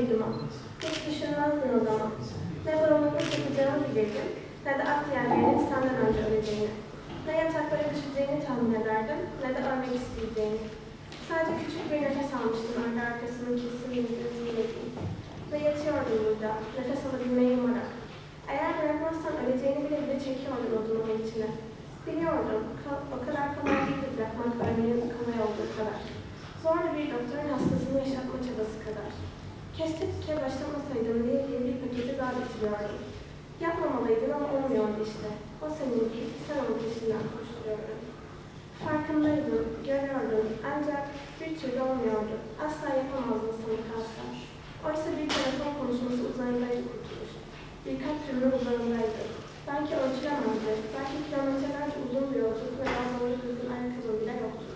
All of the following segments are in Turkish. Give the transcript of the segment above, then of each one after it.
uyudum. Hiç düşünmezdin o zaman. Ne bağımlılık yapacağını bilirdim, ne de ak yerlerinin senden önce öleceğini. Ne yataklara düşeceğini tahmin ederdim, ne de ölmek isteyeceğini. Sadece küçük bir nefes almıştım öyle arkasının kesilmediğini Ve yatıyordum burada, nefes alabilmeyi umarak. Eğer bırakmazsan öleceğini bile bile çekiyordum odunumun içine. Biliyordum, o kadar kolay değildi bırakmak ölmenin kolay olduğu kadar. Zorla bir doktorun hastasını yaşatma çabası kadar. Keşke başlamasaydım diye diye bir paketi daha bitiriyordum. Yapmamalıydın ama olmuyordu işte. O senin değil, sen onun peşinden koşturuyordun. Farkındaydım, görüyordum ancak bir türlü olmuyordu. Asla yapamazdın sana kalsa. Oysa bir telefon konuşması uzayındaydı kurtuluş. Birkaç cümle uzayındaydı. Belki ölçülemezdi, belki kilometrelerce uzun bir ve daha doğru düzgün ayakkabı bile yoktu.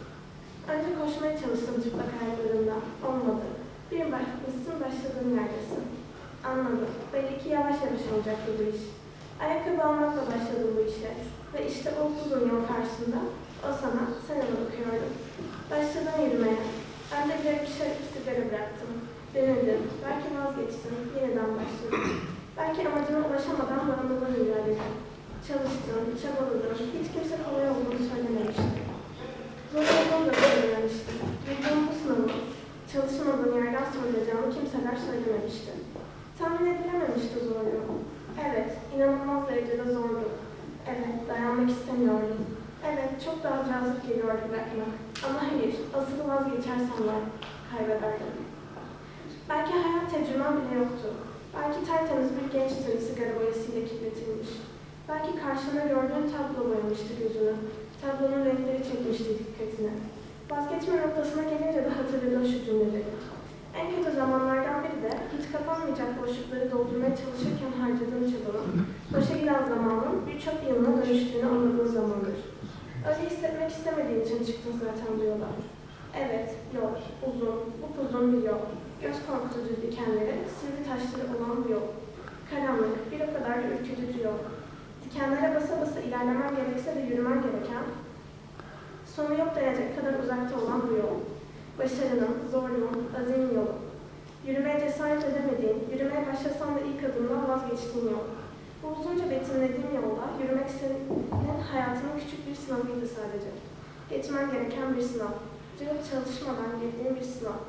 Önce koşmaya çalıştım çıplak ayaklarımda. Olmadı. Bir bakmışsın başladığın yerdesin. Anladım. Belli ki yavaş yavaş olacaktı bu iş. Ayakkabı almakla başladım bu işe. Ve işte o uzun yol karşısında o sana, sen ona bakıyordum. Başladım yürümeye. Önce bir bir şey sigara bıraktım. Denedim. Belki vazgeçtim. Yeniden başladım. Belki amacıma ulaşamadan bağımlılığı ilerledim. Çalıştım, çabaladım. Hiç kimse kolay olduğunu söylememişti. Zor olduğunu da söylememiştim. Duyduğum bu sınavı, çalışmadığım yerden sorulacağımı kimseler söylememişti. Tahmin edilememişti zorluğu. Evet, inanılmaz derecede zordu. Evet, dayanmak istemiyordum. Evet, çok daha geliyordu bırakmak. Ama hayır, asıl vazgeçersem ben kaybederdim. Belki hayat tecrübem bile yoktu. Belki tertemiz bir gençtin sigara boyasıyla kirletilmiş. Belki karşına gördüğün tablo boyamıştı gözünü. Tablonun renkleri çekmişti dikkatini. Vazgeçme noktasına gelince de hatırladım şu cümleleri. En kötü zamanlardan biri de hiç kapanmayacak boşlukları doldurmaya çalışırken harcadığım çabanın, boşa giden zamanın birçok yılına dönüştüğünü anladığım zamandır. Öyle hissetmek istemediğim için çıktım zaten bu yola. Evet, yol, uzun, upuzun bir yol. Göz korkutucu dikenleri, sivri taşları olan bir yol. Karanlık, bir o kadar da ürkütücü yol. Dikenlere basa basa ilerlemem gerekse de yürümem gereken, sonu yok denecek kadar uzakta olan bu yol. Başarının, zorluğun, azim yolu. Yürümeye cesaret edemediğin, yürümeye başlasan da ilk adımdan vazgeçtiğin yol. Uzunca betimlediğim yolda yürümek senin hayatının küçük bir sınavıydı sadece. Geçmen gereken bir sınav. Cıvık çalışmadan girdiğin bir sınav.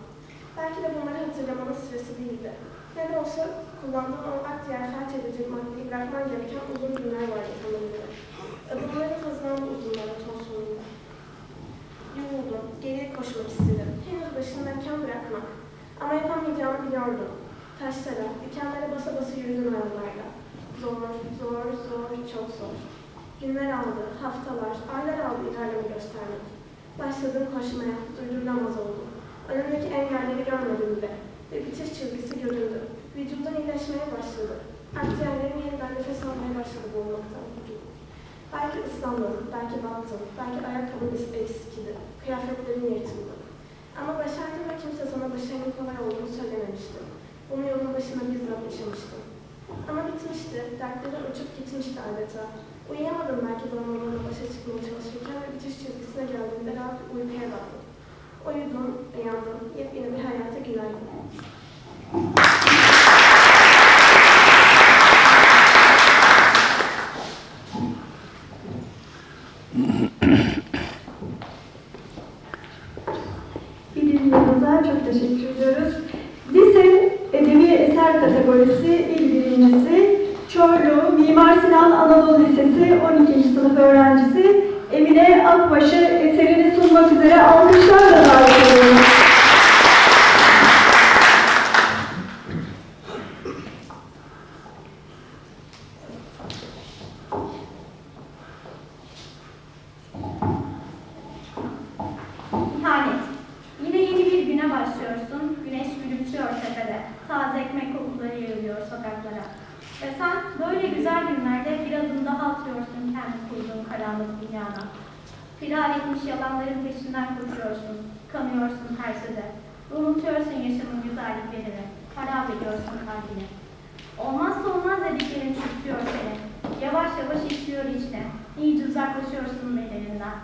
Belki de bunları hatırlamanın sırası değildi. Ne de olsa kullandığın o akciğer felç edici maddeyi bırakman gereken uzun günler vardı tanımda. Adımların hızlandı uzun maraton sonunda. Yoruldum, geriye koşmak istedim. Henüz başındayken bırakmak. Ama yapamayacağımı biliyordum. Taşlara, dikenlere basa basa yürüdüm aralarda. Zor, zor, zor, çok zor. Günler aldı, haftalar, aylar aldı ilerleme göstermek. Başladım koşmaya, durdurulamaz oldum. Önümdeki engelleri görmedim bile. Ve bitiş çizgisi göründü. Vücudum iyileşmeye başladı. Akciğerlerim yeniden nefes almaya başladı boğulmaktan. Belki ıslandım, belki battım, belki ayakkabım eksikti, kıyafetlerim yırtıldı. Ama başardım ve kimse sana başarının kolay olduğunu söylememişti. Bunu yolun başına bizzat yaşamıştım. Ama bitmişti, dertlerim uçup gitmişti adeta. Uyuyamadım belki donmalarla başa çıkmaya çalışırken ve bitiş çizgisine geldiğimde rahat bir uykuya daldım. Uyudum, uyandım, yepyeni bir hayata günaydın. Birbirimize çok teşekkür ediyoruz. Lise Edebi Eser kategorisi il birincisi Çorlu Mimar Sinan Anadolu Lisesi 12. sınıf öğrencisi Emine Akbaş'ı eserini sunmak üzere alkışlarla davet ediyoruz. İhanet. Yine yeni bir güne başlıyorsun. Güneş gülümsüyor tepede. Taze ekmek yayılıyor sokaklara. Ve sen böyle güzel günlerde bir adım daha atıyorsun kendi kurduğun karanlık dünyana. Firar etmiş yalanların peşinden koşuyorsun. Kanıyorsun her söze. Unutuyorsun yaşamın güzelliklerini. Harap ediyorsun kalbini. Olmazsa olmaz dediklerin çürütüyor seni. Yavaş yavaş işliyor içine. İyice uzaklaşıyorsun bedeninden.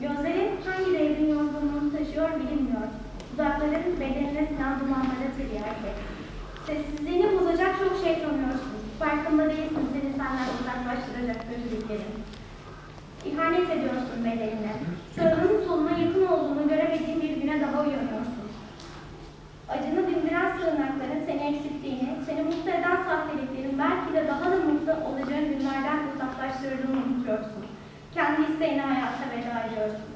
Gözlerin hangi devrin yorgunluğunu taşıyor bilinmiyor. Dudakların bedenine sinen dumanlara tiryerdi. Sessizliğini bozacak çok şey tanıyorsun. Farkında değilsin seni senden arttıracak kötülüklerin. İhanet ediyorsun bedenine. Sağının soluna yakın olduğunu göremediğin bir güne daha uyanıyorsun. Acını dindiren sığınakların seni eksilttiğini, seni mutlu eden sahteliklerin belki de daha da mutlu olacağın günlerden uzaklaştırdığını unutuyorsun. Kendi isteğine hayata veda ediyorsun.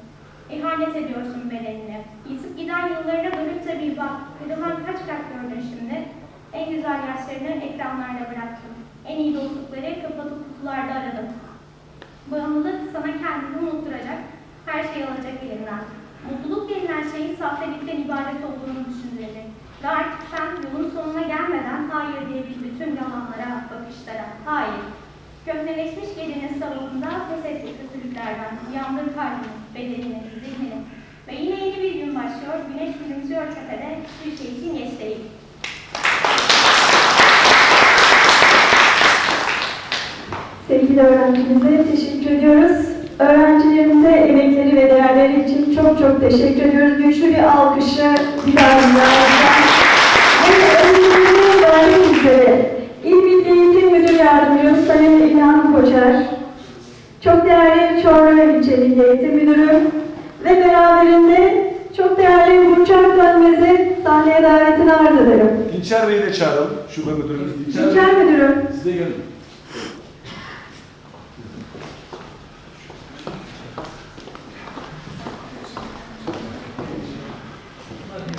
İhanet ediyorsun bedenine. Yitip giden yıllarına dönüp de bir bak. Kırılan kaç kalp gördün şimdi? En güzel yaşlarını ekranlarda bıraktın. En iyi dostlukları kapalı kutularda aradın. Bağımlılık sana kendini unutturacak, her şeyi alacak elinden. Mutluluk denilen şeyin sahtelikten ibaret olduğunu düşündürecek. Ve artık sen yolun sonuna gelmeden hayır diyebil bütün yalanlara, bakışlara. Hayır. Köhneleşmiş gecenin salonunda pes etti kötülüklerden. Yandır kalbini, bedenini, zihnini. Ve yine yeni bir gün başlıyor. Güneş gülümsüyor tepede. Hiçbir şey için geç değil. Sevgili öğrencimize teşekkür ediyoruz. Öğrencilerimize emekleri ve değerleri için çok çok teşekkür ediyoruz. Güçlü bir alkışı bir daha. Ve vermek üzere İl Milli Eğitim Müdür Yardımcısı Sayın İlhan Koçer, çok değerli Çorlu İlçe Milli Eğitim Müdürü ve beraberinde çok değerli Burçak Dönmez'i sahneye davetini arz ederim. İlçer Bey'i de çağıralım. Şube müdürümüz İlçer. İlçer Müdürüm, Siz de gelin.